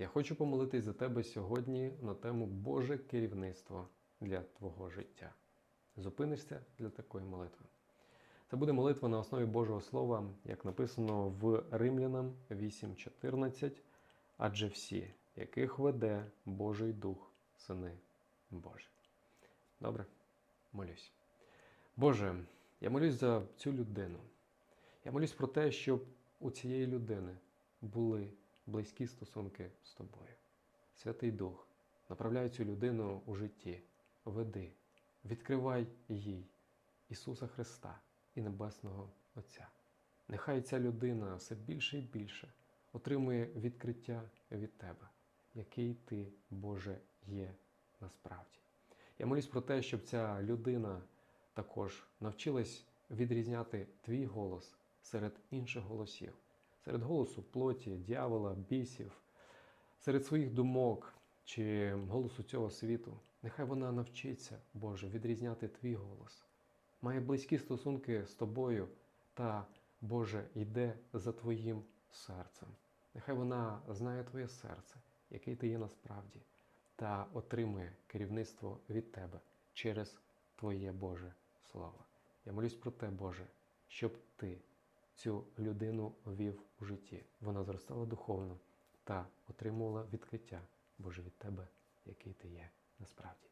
Я хочу помолитись за тебе сьогодні на тему Боже керівництво для твого життя. Зупинишся для такої молитви. Це буде молитва на основі Божого Слова, як написано в Римлянам 8:14. Адже всі, яких веде Божий Дух, сини Божі. Добре, молюсь. Боже, я молюсь за цю людину. Я молюсь про те, щоб у цієї людини були близькі стосунки з тобою. Святий Дух, направляй цю людину у житті, веди, відкривай їй Ісуса Христа і Небесного Отця. Нехай ця людина все більше і більше отримує відкриття від Тебе, який Ти, Боже, є насправді. Я молюсь про те, щоб ця людина також навчилась відрізняти твій голос серед інших голосів, серед голосу плоті, дьявола, бісів, серед своїх думок чи голосу цього світу. Нехай вона навчиться, Боже, відрізняти твій голос, має близькі стосунки з тобою та, Боже, йде за твоїм серцем. Нехай вона знає твоє серце, який ти є насправді, та отримує керівництво від тебе через Твоє Боже Слово. Я молюсь про те, Боже, щоб ти цю людину вів у житті. Вона зростала духовно та отримувала відкриття, Боже, від Тебе, який ти є насправді.